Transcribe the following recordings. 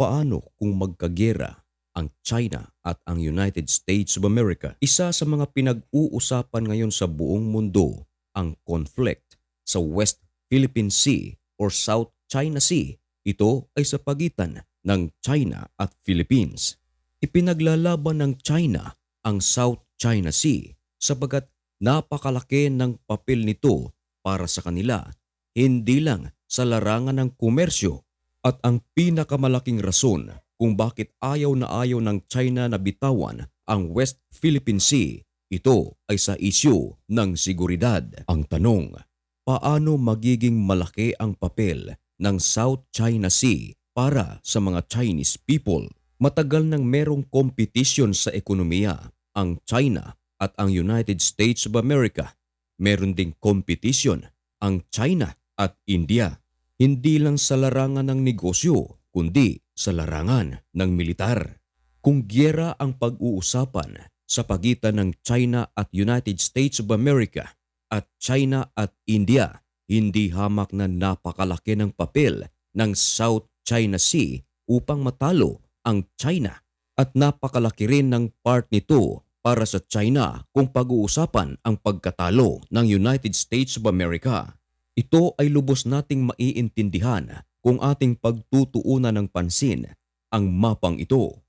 Paano kung magkagera ang China at ang United States of America? Isa sa mga pinag-uusapan ngayon sa buong mundo ang conflict sa West Philippine Sea or South China Sea. Ito ay sa pagitan ng China at Philippines. Ipinaglalaban ng China ang South China Sea sapagat napakalaki ng papel nito para sa kanila, hindi lang sa larangan ng komersyo at ang pinakamalaking rason kung bakit ayaw na ayaw ng China na bitawan ang West Philippine Sea, ito ay sa isyu ng seguridad. Ang tanong, paano magiging malaki ang papel ng South China Sea para sa mga Chinese people? Matagal nang merong kompetisyon sa ekonomiya ang China at ang United States of America. Meron ding kompetisyon ang China at India hindi lang sa larangan ng negosyo, kundi sa larangan ng militar. Kung gyera ang pag-uusapan sa pagitan ng China at United States of America at China at India, hindi hamak na napakalaki ng papel ng South China Sea upang matalo ang China at napakalaki rin ng part nito para sa China kung pag-uusapan ang pagkatalo ng United States of America. Ito ay lubos nating maiintindihan kung ating pagtutuunan ng pansin ang mapang ito.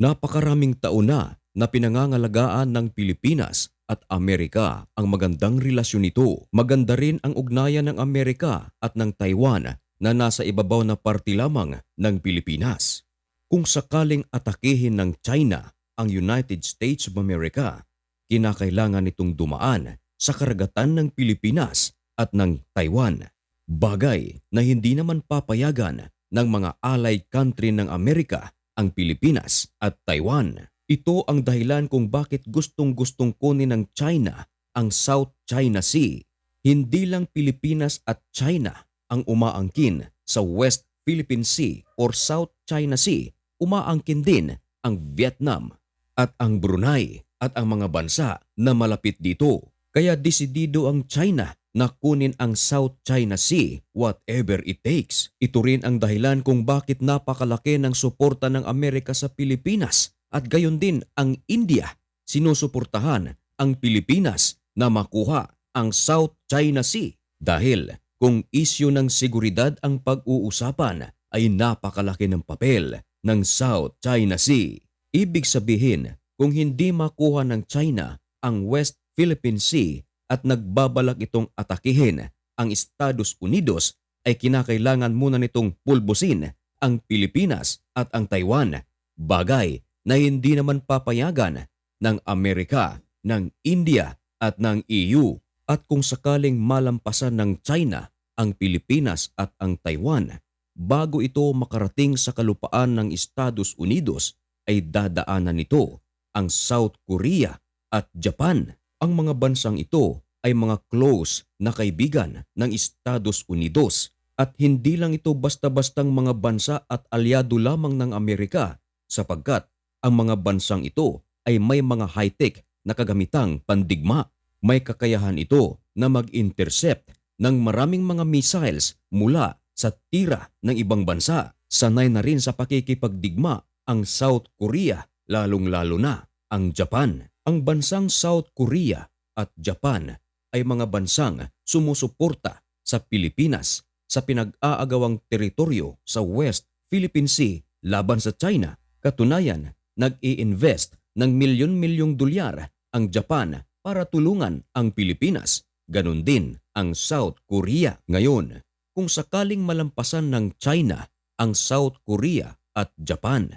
Napakaraming taon na na pinangangalagaan ng Pilipinas at Amerika ang magandang relasyon nito. Maganda rin ang ugnayan ng Amerika at ng Taiwan na nasa ibabaw na parti lamang ng Pilipinas. Kung sakaling atakehin ng China ang United States of America, kinakailangan nitong dumaan sa karagatan ng Pilipinas at ng Taiwan. Bagay na hindi naman papayagan ng mga allied country ng Amerika ang Pilipinas at Taiwan. Ito ang dahilan kung bakit gustong-gustong kunin ng China ang South China Sea. Hindi lang Pilipinas at China ang umaangkin sa West Philippine Sea or South China Sea. Umaangkin din ang Vietnam at ang Brunei at ang mga bansa na malapit dito. Kaya desidido ang China na kunin ang South China Sea whatever it takes. Ito rin ang dahilan kung bakit napakalaki ng suporta ng Amerika sa Pilipinas at gayon din ang India. Sinusuportahan ang Pilipinas na makuha ang South China Sea dahil kung isyu ng seguridad ang pag-uusapan ay napakalaki ng papel ng South China Sea. Ibig sabihin, kung hindi makuha ng China ang West Philippine Sea at nagbabalak itong atakihin ang Estados Unidos ay kinakailangan muna nitong pulbusin ang Pilipinas at ang Taiwan, bagay na hindi naman papayagan ng Amerika, ng India at ng EU. At kung sakaling malampasan ng China ang Pilipinas at ang Taiwan, bago ito makarating sa kalupaan ng Estados Unidos ay dadaanan nito ang South Korea at Japan. Ang mga bansang ito ay mga close na kaibigan ng Estados Unidos at hindi lang ito basta-bastang mga bansa at alyado lamang ng Amerika sapagkat ang mga bansang ito ay may mga high-tech na kagamitang pandigma. May kakayahan ito na mag-intercept ng maraming mga missiles mula sa tira ng ibang bansa. Sanay na rin sa pakikipagdigma ang South Korea, lalong-lalo na ang Japan. Ang bansang South Korea at Japan ay mga bansang sumusuporta sa Pilipinas sa pinag-aagawang teritoryo sa West Philippine Sea laban sa China. Katunayan, nag-i-invest ng milyon-milyong dolyar ang Japan para tulungan ang Pilipinas. Ganon din ang South Korea. Ngayon, kung sakaling malampasan ng China ang South Korea at Japan,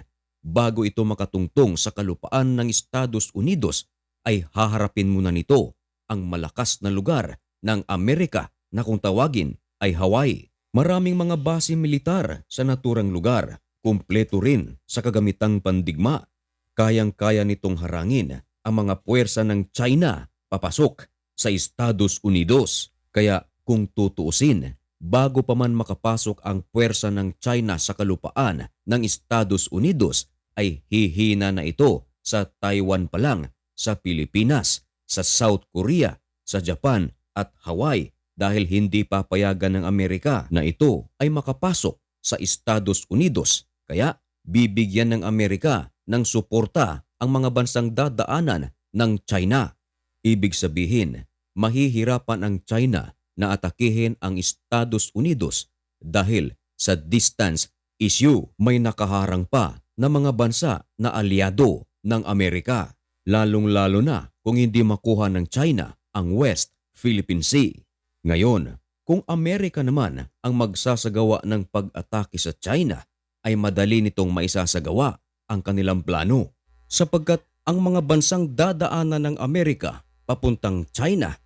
bago ito makatungtong sa kalupaan ng Estados Unidos, ay haharapin muna nito ang malakas na lugar ng Amerika na kung tawagin ay Hawaii. Maraming mga base militar sa naturang lugar, kumpleto rin sa kagamitang pandigma. Kayang-kaya nitong harangin ang mga puwersa ng China papasok sa Estados Unidos. Kaya kung tutuusin, bago pa man makapasok ang puwersa ng China sa kalupaan ng Estados Unidos, ay hihina na ito sa Taiwan pa lang, sa Pilipinas, sa South Korea, sa Japan at Hawaii dahil hindi papayagan ng Amerika na ito ay makapasok sa Estados Unidos. Kaya bibigyan ng Amerika ng suporta ang mga bansang dadaanan ng China. Ibig sabihin, mahihirapan ang China na atakihin ang Estados Unidos dahil sa distance issue may nakaharang pa na mga bansa na aliado ng Amerika. Lalong-lalo na kung hindi makuha ng China ang West Philippine Sea. Ngayon, kung Amerika naman ang magsasagawa ng pag-atake sa China, ay madali nitong maisasagawa ang kanilang plano sapagkat ang mga bansang dadaanan ng Amerika papuntang China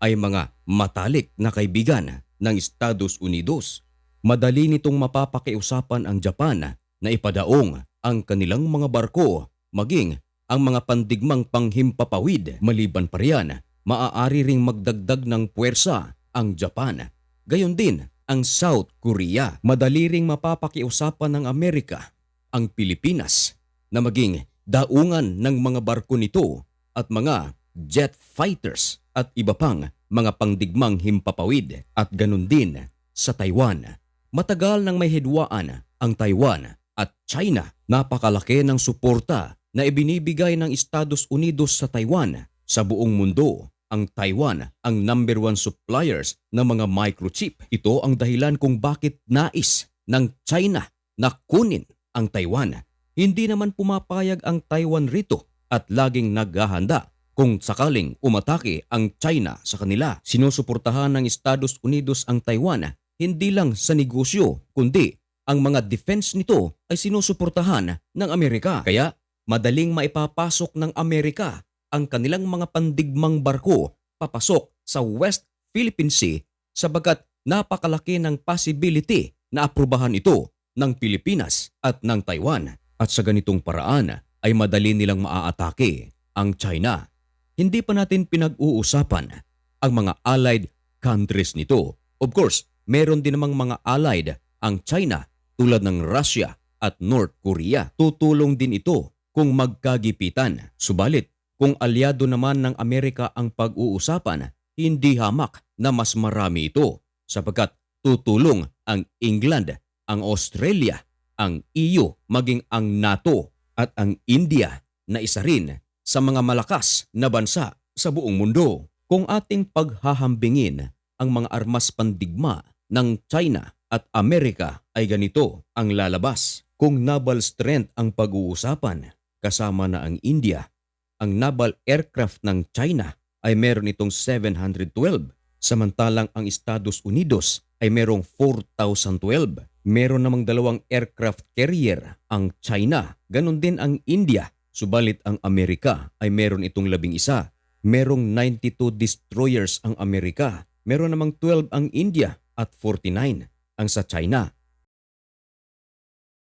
ay mga matalik na kaibigan ng Estados Unidos. Madali nitong mapapakiusapan ang Japan na ipadaong ang kanilang mga barko maging ang mga pandigmang panghimpapawid. Maliban pa riyan, maaari ring magdagdag ng puwersa ang Japan. Gayon din ang South Korea. Madali ring mapapakiusapan ng Amerika ang Pilipinas na maging daungan ng mga barko nito at mga jet fighters at iba pang mga pangdigmang himpapawid at ganun din sa Taiwan. Matagal nang may hidwaan ang Taiwan at China. Napakalaki ng suporta na ibinibigay ng Estados Unidos sa Taiwan. Sa buong mundo, ang Taiwan ang number one suppliers ng mga microchip. Ito ang dahilan kung bakit nais ng China na kunin ang Taiwan. Hindi naman pumapayag ang Taiwan rito at laging naghahanda kung sakaling umatake ang China sa kanila. Sinusuportahan ng Estados Unidos ang Taiwan hindi lang sa negosyo kundi ang mga defense nito ay sinusuportahan ng Amerika. Kaya madaling maipapasok ng Amerika ang kanilang mga pandigmang barko papasok sa West Philippine Sea sabagat napakalaki ng possibility na aprubahan ito ng Pilipinas at ng Taiwan. At sa ganitong paraan ay madali nilang maaatake ang China. Hindi pa natin pinag-uusapan ang mga allied countries nito. Of course, meron din namang mga allied ang China tulad ng Russia at North Korea. Tutulong din ito kung magkagipitan. Subalit, kung alyado naman ng Amerika ang pag-uusapan, hindi hamak na mas marami ito sapagkat tutulong ang England, ang Australia, ang EU, maging ang NATO at ang India na isa rin sa mga malakas na bansa sa buong mundo. Kung ating paghahambingin ang mga armas pandigma ng China at Amerika ay ganito ang lalabas. Kung naval strength ang pag-uusapan, kasama na ang India, ang naval aircraft ng China ay meron itong 712, samantalang ang Estados Unidos ay merong 4,012. Meron namang dalawang aircraft carrier ang China, ganun din ang India, subalit ang Amerika ay meron itong labing isa. Merong 92 destroyers ang Amerika, meron namang 12 ang India at 49 ang sa China.